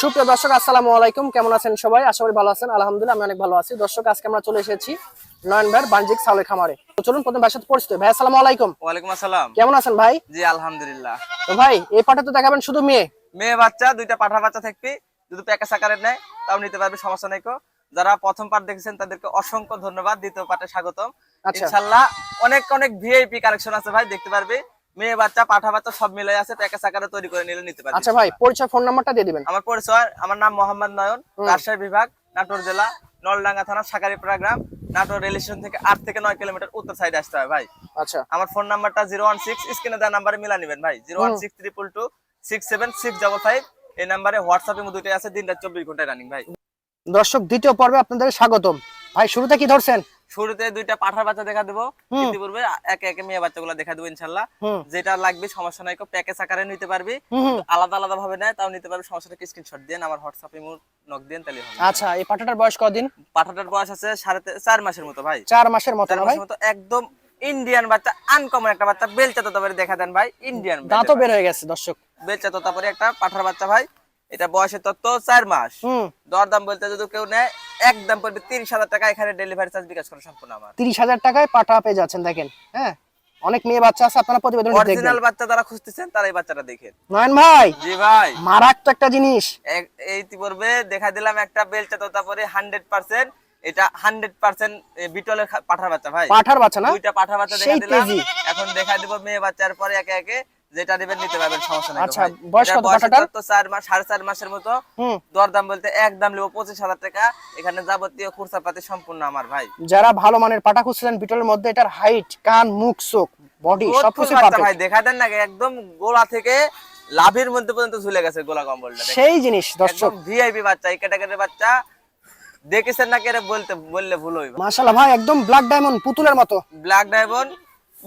সুপ্রিয় দর্শক আসসালামু আলাইকুম। কেমন আছেন সবাই? আশা করি ভালো আছেন। আলহামদুলিল্লাহ আমি অনেক ভালো আছি। দর্শক আজকে আমরা চলে এসেছি নয়ন ভাইয়ের বাণিজ্যিক চাউলের খামারে। তো চলুন প্রথম ভাইয়ের সাথে পরিচিত ভাই আসসালামু আলাইকুম। ওয়ালাইকুম আসসালাম। কেমন আছেন ভাই? জি আলহামদুলিল্লাহ। তো ভাই এই পাটে তো দেখাবেন শুধু মেয়ে। মেয়ে বাচ্চা দুইটা পাঠা বাচ্চা থাকবি। যদি প্যাকেজ আকারের নেয় তাও নিতে পারবে সমস্যা নাই কো। যারা প্রথম পার্ট দেখেছেন তাদেরকে অসংখ্য ধন্যবাদ। দ্বিতীয় পার্টে স্বাগতম। আচ্ছা। ইনশাল্লাহ অনেক অনেক ভিআইপি কালেকশন আছে ভাই দেখতে পারবে। মেয়ে বাচ্চা পাঠা বাচ্চা সব মিলে আছে প্যাকেজ আকারে তৈরি করে নিলে নিতে পারবে। আচ্ছা ভাই পরিচয় ফোন নাম্বারটা দিয়ে দিবেন। আমার পরিচয় আমার নাম মোহাম্মদ নয়ন রাজশাহী বিভাগ নাটোর জেলা নলডাঙ্গা থানা সাকারিপাড়া গ্রাম নাটোর রেল স্টেশন থেকে আট থেকে নয় কিলোমিটার উত্তর সাইডে আসতে হবে ভাই। আচ্ছা। আমার ফোন নাম্বারটা জিরো ওয়ান সিক্স স্ক্রিনে দেওয়া নাম্বারে মিলা নেবেন ভাই। Zero one six triple two six seven six double five এই নাম্বারে হোয়াটসঅ্যাপে দুটোই আছে দিনটা চব্বিশ ঘন্টায় রানিং ভাই। দর্শক দ্বিতীয় পর্বে আপনাদের স্বাগতম। ভাই শুরুতে কি ধরছেন? শুরুতে দুইটা পাঠার বাচ্চা দেখা দেবো। ইতিপূর্বে একে একে মেয়ে বাচ্চাগুলো দেখা দেবো ইনশাল্লাহ। যেটা লাগবে সমস্যা নাই প্যাকেজ আকারে নিতে পারবি। আলাদা আলাদা ভাবে নেয় তাও নিতে পারবে সমস্যাটা স্ক্রিনশট দেন আমার হোয়াটসঅ্যাপে নক দেন তাহলে হবে। আচ্ছা এই পাটাটার বয়স কদিন? পাঠাটার বয়স আছে সাড়ে চার মাসের মতো ভাই। চার মাসের মতো ভাই? মতো একদম ইন্ডিয়ান বাচ্চা আনকমন একটা বাচ্চা বেলচা তো দেখা দেন ভাই ইন্ডিয়ান দাঁতও বের হয়ে গেছে দর্শক। বেলচা তো তারপরে একটা পাঠার বাচ্চা ভাই। এটা বয়সের তত্ত্ব চার মাস। দরদাম বলতে যদি কেউ নেয় একদম পড়বে তিরিশ হাজার টাকা। এখানে ডেলিভারি চার্জ বিকাশ করা সম্পূর্ণ আমার। তিরিশ হাজার টাকায় পাঠা পেয়ে যাচ্ছেন দেখেন হ্যাঁ? অনেক মেয়ে বাচ্চা আছে আপনারা প্রতিবেদন দেখবেন। অরিজিনাল বাচ্চা যারা খুঁজতেছেন তারা এই বাচ্চাটা দেখেন। নয়ন ভাই! জি ভাই। মারাত্মক একটা জিনিস। এই পূর্বে দেখা দিলাম একটা বেলচা তো তারপরে হান্ড্রেড পার্সেন্ট এটা হান্ড্রেড পার্সেন্ট বিটলের পাঠার বাচ্চা ভাই। পাঠার বাচ্চা না? দুইটা পাঠা বাচ্চা দেখা দিলাম। এখন দেখা দিব মেয়ে বাচ্চার পরে একে একে যেটা নেবেন নিতে পারবেন সমস্যা নাই আচ্ছা, বয়স কত পাঠাটার? তো চার মাস সাড়ে চার মাসের মতো। দরদাম বলতে একদম নেব পঁচিশ হাজার টাকা। এখানে যাবতীয় খরচাপাতি সম্পূর্ণ আমার ভাই। যারা ভালো মানের পাটা খুঁজছিলেন বিটলের মধ্যে এটার হাইট কান মুখ চোখ বডি সবকিছু বাচ্চা ভাই পারফেক্ট দেখা দেন না একদম গোলা থেকে লাভের মধ্যে পর্যন্ত ঝুলে গেছে গোলা কম্বলটা সেই জিনিস দর্শক। ভিআইপি বাচ্চা এই ক্যাটাগরির বাচ্চা। দেখেছেন না কেরে বলতে বললে ভুল হইবে। মাশাআল্লাহ ভাই একদম ব্ল্যাক ডায়মন্ড পুতুলের মতো। ব্ল্যাক ডায়মন্ড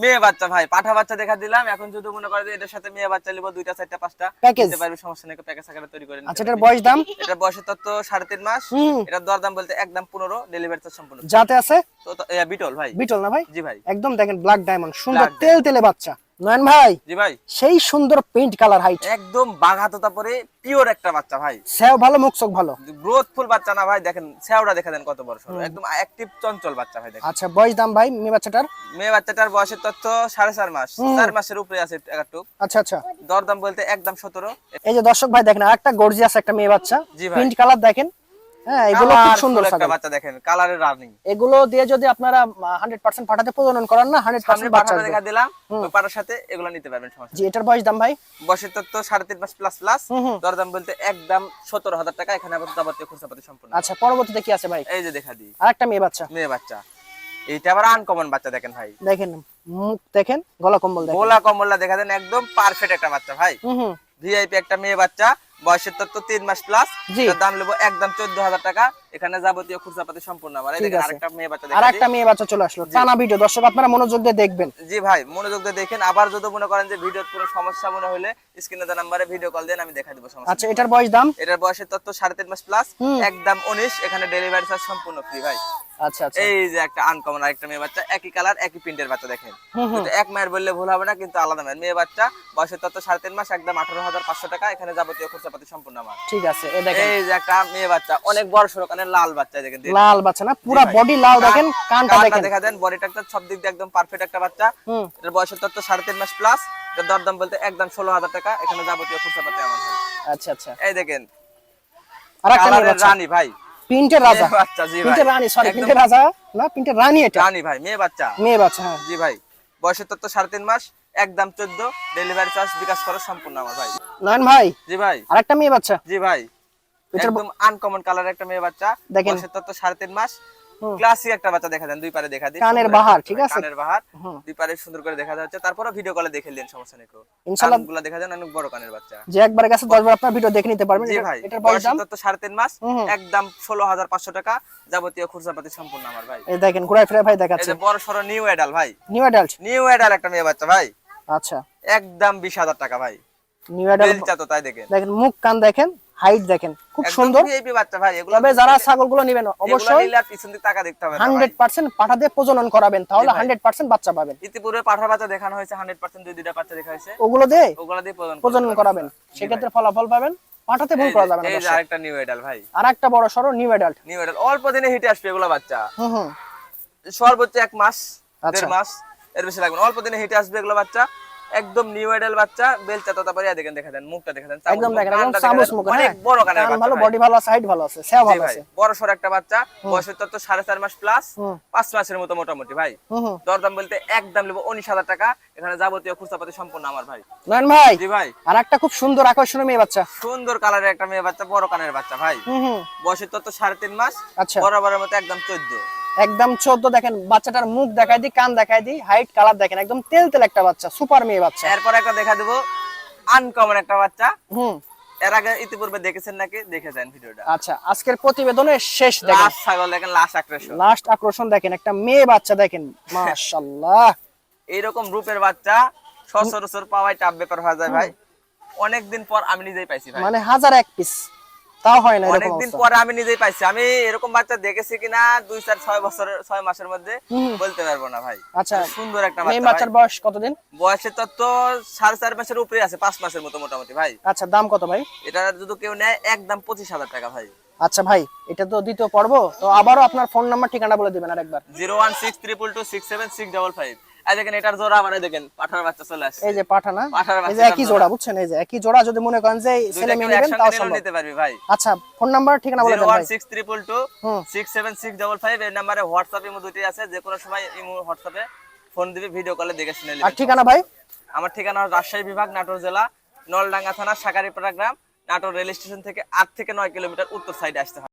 মেয়ে বাচ্চা ভাই পাঠা বাচ্চা দেখা দিলাম। এখন যদি মনে করে যে এটার সাথে মেয়ে বাচ্চা নিব দুইটা চারটা পাঁচটা। নিতে পারবে সমস্যা নেই প্যাকেজ আকারে তৈরি করে আচ্ছা এটার বয়স দাম? এটার বয়সের তত্ত্ব সাড়ে তিন মাস। এটার দর দাম বলতে একদম পনেরো ডেলিভারি চার্জ সম্পূর্ণ। যাতে আছে? তো বিটল ভাই। বিটল না ভাই? জি ভাই। একদম দেখেন ব্ল্যাক ডায়মন্ড সুন্দর তেল তেলে বাচ্চা। নয়ন ভাই জি ভাই। সেই সুন্দর পেইন্ট কালার হাইট একদম পিওর একটা বাচ্চা ভাই। সেও ভালো মুখ চোখ ভালো। গ্রোথফুল বাচ্চা না ভাই দেখেন ছেওড়া দেখা দেন কত বড় সড়ো। একদম অ্যাক্টিভ চঞ্চল বাচ্চা ভাই দেখেন। আচ্ছা বয়স দাম ভাই মেয়ে বাচ্চাটার? মেয়ে বাচ্চাটার বয়সের তথ্য সাড়ে চার মাস। চার মাসের উপরে আছে একটু আচ্ছা আচ্ছা। দরদাম বলতে একদম সতেরো। এই যে দর্শক ভাই দেখেন আরেকটা গর্জিয়াস একটা মেয়ে বাচ্চা। জি ভাই। প্রিন্ট কালার দেখেন। হ্যাঁ এগুলো খুব সুন্দর একটা বাচ্চা দেখেন কালারের রানিং। এগুলো দিয়ে যদি আপনারা হান্ড্রেড পার্সেন্ট পাঠাতে প্রজনন করান না হান্ড্রেড সামনে পার্সেন্ট বাচ্চা দেখা দিলাম ওই পাটার সাথে এগুলো নিতে পারবেন সমস্যা জি এটার বয়স দাম ভাই? বয়সের তথ্য সাড়ে মাস প্লাস প্লাস হুম হুম। বলতে একদম সতেরো হাজার টাকা এখানে আবার যাবতীয় খরচাপাতি সম্পূর্ণ। আচ্ছা পরবর্তীতে কি আছে ভাই? এই যে দেখা দিই। আরেকটা মেয়ে বাচ্চা। মেয়ে বাচ্চা। এইটা আবার আনকমন বাচ্চা দেখেন ভাই। দেখেন মুখ দেখেন গলা কম্বল দেখেন। গোলা কমলা দেখা দেন একদম পারফেক্ট একটা বাচ্চা ভাই। ভিআইপি একটা মেয়ে বাচ্চা বয়সের তত্ত্ব তিন মাস প্লাস দাম নেব একদম চোদ্দ হাজার টাকা। এখানে যাবতীয় খুচরাপাতি সম্পূর্ণ আমার। আরেকটা মেয়ে বাচ্চা আর মেয়ে বাচ্চা চলে আসলো। টানা ভিডিও দর্শক আপনারা মনোযোগ দিয়ে দেখবেন। জি ভাই মনোযোগ দিয়ে দেখেন। আবার যদি মনে করেন যে ভিডিওর কোনো সমস্যা মনে হলে স্ক্রিনে দেওয়া নাম্বারে ভিডিও কল দেন আমি দেখা দিব সমস্যা আচ্ছা এটার বয়স দাম? এটার বয়সের তত্ত্ব সাড়ে তিন মাস প্লাস একদম উনিশ এখানে ডেলিভারি চার্জ সম্পূর্ণ ফ্রি ভাই। আচ্ছা আচ্ছা। এই যে একটা আনকমন আরেকটা মেয়ে বাচ্চা একই কালার একই প্রিন্টের বাচ্চা দেখেন। এক মায়ের বললে ভুল হবে না কিন্তু আলাদা মায়ের। মেয়ে বাচ্চা বয়সের সাড়ে তিন মাস একদম আঠারো হাজার পাঁচশো টাকা এখানে যাবতীয় খরচাপাতি সম্পূর্ণ আমার। ঠিক আছে এই যে একটা মেয়ে বাচ্চা অনেক বড় সড়ো কানে লাল বাচ্চা দেখেন লাল বাচ্চা না পুরা বডি লাল দেখেন কানটা কানটা দেখেন। দেখা দেন বডিটা একটা সব দিক দিয়ে একদম পারফেক্ট একটা বাচ্চা। এর বয়সের সাড়ে তিন মাস প্লাস এর দরদাম বলতে একদম ষোলো হাজার টাকা এখানে যাবতীয় খরচাপাতি আমার আচ্ছা আচ্ছা। এই দেখেন। রানী ভাই। প্রিন্টের রাজা। বাচ্চা জি ভাই। প্রিন্টের রানী সরি প্রিন্টের রাজা না? প্রিন্টের রানী এটা। রানী ভাই মেয়ে বাচ্চা। মেয়ে বাচ্চা হ্যাঁ। জি ভাই। বয়সের তো সাড়ে তিন মাস একদম চোদ্দ। ডেলিভারি চার্জ বিকাশ করা সম্পূর্ণ আমার ভাই। নয়ন ভাই জি ভাই। আরেকটা মেয়ে বাচ্চা। জি ভাই। একদম আনকমন কালার একটা মেয়ে বাচ্চা। দেখেন। বয়সের তো সাড়ে তিন মাস। ক্লাসিক একটা বাচ্চা দেখা দেন দুই পারে দেখা দিন কানের বাহার, ঠিক আছে? কানের বাহার দুই পারে সুন্দর করে দেখা যাচ্ছে তারপরে ভিডিও কলে দেখে নিন সমস্যা নেই কোনো। ইনশাল্লাহ দেখা যান অনেক বড় কানের বাচ্চা। যে একবার গেছে দশবার আপনার ভিডিও দেখে নিতে পারবেন এটার বয়স দাম? সাড়ে তিন মাস হুম হুম। একদম ষোলো হাজার পাঁচশো টাকা যাবতীয় খুচরাপাতি সম্পূর্ণ আমার ভাই। এই দেখেন ঘুরাই ফিরে ভাই এই দেখাচ্ছে। যে বড় সড়ো নিউ এডাল ভাই। নিউ অ্যাডাল্ট নিউ এডাল একটা মেয়ে বাচ্চা ভাই। আচ্ছা। একদম বিশ হাজার টাকা ভাই। নিউ তো তাই দেখেন। দেখেন মুখ কান দেখেন হাইট দেখেন খুব সুন্দর। বাচ্চা ভাই এগুলো তবে যারা ছাগলগুলো নেবেন অবশ্যই পিছন দিকে টাকা দেখতে হবে পাঠা দিয়ে প্রজনন করাবেন তাহলে ভাই। হান্ড্রেড পার্সেন্ট বাচ্চা পাবেন। ইতিপূর্বে পাঠার বাচ্চা দেখানো হয়েছে হান্ড্রেড পার্সেন্ট দুই দুইটা বাচ্চা দেখা হয়েছে। ওগুলো দিয়ে ওগুলো দিয়ে প্রজনন করাবেন। সেক্ষেত্রে ফলাফল পাবেন পাঠাতে ভুল করা যাবে না এই আরেকটা নিউ ভাই। বড় সরো নিউ অ্যাডাল্ট নিউ এডাল অল্প দিনে হিটে আসবে এগুলো বাচ্চা। হুম হুম। সর্বোচ্চ এক মাস আচ্ছা। দেড় মাস এর বেশি লাগবে অল্প দিনে হিটে আসবে এগুলো বাচ্চা। একদম নিউ এডাল বাচ্চা বেলচা তো তারপরে দেখেন দেখা দেন মুখটা দেখা দেন একদম দেখেন একদম কানটা দেখা দেন, মুখ অনেক হ্যাঁ। বড় কানের বাচ্চা ভালো বডি ভালো আছে হাইট ভালো আছে সেও ভালো আছে। বড় সর একটা বাচ্চা বয়সের তত্ত্ব সাড়ে চার মাস প্লাস হুম। পাঁচ মাসের মতো মোটামুটি ভাই। দরদাম বলতে একদম নেব উনিশ হাজার টাকা এখানে যাবতীয় খুচরাপাতি সম্পূর্ণ আমার ভাই। নয়ন ভাই জি ভাই। আর একটা খুব সুন্দর আকর্ষণীয় মেয়ে বাচ্চা। সুন্দর কালারের একটা মেয়ে বাচ্চা বড় কানের বাচ্চা ভাই। বয়সের তত্ত্ব সাড়ে তিন মাস আচ্ছা। বরাবরের মতো একদম চোদ্দ। একদম চোদ্দ দেখেন বাচ্চাটার মুখ দেখাই দিই কান দেখাই দিই হাইট কালার দেখেন একদম তেল তেল একটা বাচ্চা সুপার মেয়ে বাচ্চা। এরপর একটা দেখা দেবো আনকমন একটা বাচ্চা। হুম। এর আগে ইতিপূর্বে দেখেছেন নাকি? দেখে যান ভিডিওটা। আচ্ছা আজকের প্রতিবেদনের শেষ দেখেন। লাশ ছাগল দেখেন লাশ আক্রেশন লাস্ট আকর্ষণ দেখেন একটা মেয়ে বাচ্চা দেখেন মাশাআল্লাহ। এইরকম রূপের বাচ্চা সচরাচর পাওয়াই টাপ ব্যাপার হয়ে যায় ভাই। অনেকদিন পর আমি নিজেই পাইছি ভাই। মানে হাজার এক পিস তাও হয় না এরকম অনেকদিন পরে আমি নিজেই পাইছি। আমি এরকম বাচ্চা দেখেছি কিনা দুই চার ছয় বছরের ছয় মাসের মধ্যে বলতে পারব না ভাই। আচ্ছা সুন্দর একটা বাচ্চা বাচ্চার বয়স কতদিন? বয়সের তত্ত্ব সাড়ে চার মাসের উপরে আছে পাঁচ মাসের মতো মোটামুটি ভাই। আচ্ছা দাম কত ভাই? এটা যদি কেউ নেয় একদম পঁচিশ হাজার টাকা ভাই। আচ্ছা ভাই এটা তো দ্বিতীয় পর্ব তো আবারও আপনার ফোন নাম্বার ঠিকানা বলে দিবেন আরেকবার। Zero one six triple two six seven six double five. এই দেখেন এটার জোড়া মানে দেখেন পাঠার বাচ্চা চলে আসছে। এই যে পাঠানা পাঠার এই যে একই জোড়া। জোড়া। বুঝছেন? এই যে একই জোড়া যদি মনে করেন যে ছেলে মেয়ে নেবেন তাও সম্ভব। নিতে পারবি ভাই। আচ্ছা ফোন নাম্বার ঠিকানা বলে দেন ভাই এই নাম্বারে ইমো দুটি আছে যে কোনো সময় ইমো ফোন দিবি ভিডিও কলে দেখে শুনে আর ঠিকানা ভাই? আমার ঠিকানা রাজশাহী বিভাগ নাটোর জেলা নলডাঙ্গা থানা সাকারিপাড়া গ্রাম নাটোর রেল স্টেশন থেকে আট থেকে নয় কিলোমিটার উত্তর সাইডে আসতে